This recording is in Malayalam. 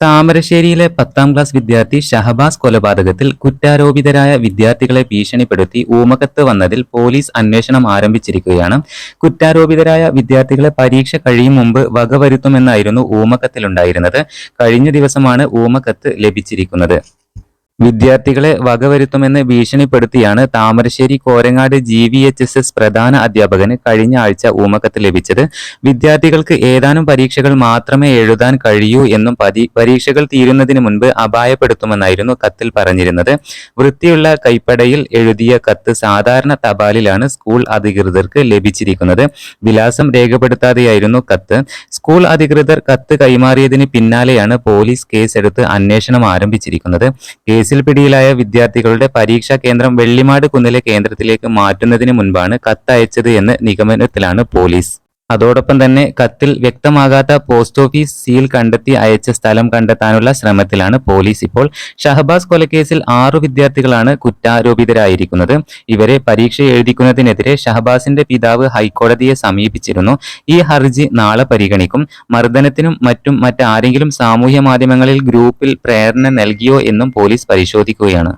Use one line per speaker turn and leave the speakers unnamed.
താമരശ്ശേരിയിലെ പത്താം ക്ലാസ് വിദ്യാർത്ഥി ഷഹബാസ് കൊലപാതകത്തിൽ കുറ്റാരോപിതരായ വിദ്യാർത്ഥികളെ ഭീഷണിപ്പെടുത്തി ഊമകത്ത് വന്നതിൽ പോലീസ് അന്വേഷണം ആരംഭിച്ചിരിക്കുകയാണ്. കുറ്റാരോപിതരായ വിദ്യാർത്ഥികളെ പരീക്ഷ കഴിയും മുമ്പ് വകവരുത്തുമെന്നായിരുന്നു ഊമക്കത്തിലുണ്ടായിരുന്നത് കഴിഞ്ഞ ദിവസമാണ് ഊമക്കത്ത് ലഭിച്ചിരിക്കുന്നത്. വിദ്യാർത്ഥികളെ വകവരുത്തുമെന്ന് ഭീഷണിപ്പെടുത്തിയാണ് Thamarassery Korangad G V H S S പ്രധാന അധ്യാപകന് കഴിഞ്ഞ ആഴ്ച ഊമക്കത്ത് ലഭിച്ചത്. വിദ്യാർത്ഥികൾക്ക് ഏതാനും പരീക്ഷകൾ മാത്രമേ എഴുതാൻ കഴിയൂ എന്നും പരീക്ഷകൾ തീരുന്നതിന് മുൻപ് അപായപ്പെടുത്തുമെന്നായിരുന്നു കത്തിൽ പറഞ്ഞിരുന്നത്. വൃത്തിയുള്ള കൈപ്പടയിൽ എഴുതിയ കത്ത് സാധാരണ തപാലിലാണ് സ്കൂൾ അധികൃതർക്ക് ലഭിച്ചിരിക്കുന്നത്. വിലാസം രേഖപ്പെടുത്താതെയായിരുന്നു കത്ത്. സ്കൂൾ അധികൃതർ കത്ത് കൈമാറിയതിന് പിന്നാലെയാണ് പോലീസ് കേസെടുത്ത് അന്വേഷണം ആരംഭിച്ചിരിക്കുന്നത്. കേസിൽ പിടിയിലായ വിദ്യാർത്ഥികളുടെ പരീക്ഷാ കേന്ദ്രം വെള്ളിമാട് കുന്നിലെ കേന്ദ്രത്തിലേക്ക് മാറ്റുന്നതിന് മുൻപാണ് കത്തയച്ചത് എന്ന് നിഗമനത്തിലാണ് പോലീസ്. അതോടൊപ്പം തന്നെ കത്തിൽ വ്യക്തമാകാത്ത പോസ്റ്റ് ഓഫീസ് സീൽ കണ്ടെത്തി അയച്ച സ്ഥലം കണ്ടെത്താനുള്ള ശ്രമത്തിലാണ് പോലീസ് ഇപ്പോൾ. ഷഹബാസ് കൊലക്കേസിൽ ആറു വിദ്യാർത്ഥികളാണ് കുറ്റാരോപിതരായിരിക്കുന്നത്. ഇവരെ പരീക്ഷ എഴുതിക്കുന്നതിനെതിരെ ഷഹബാസിന്റെ പിതാവ് ഹൈക്കോടതിയെ സമീപിച്ചിരുന്നു. ഈ ഹർജി നാളെ പരിഗണിക്കും. മർദ്ദനത്തിനും മറ്റും മറ്റാരെങ്കിലും സാമൂഹ്യ മാധ്യമങ്ങളിൽ ഗ്രൂപ്പിൽ പ്രേരണ നൽകിയോ എന്നും പോലീസ് പരിശോധിക്കുകയാണ്.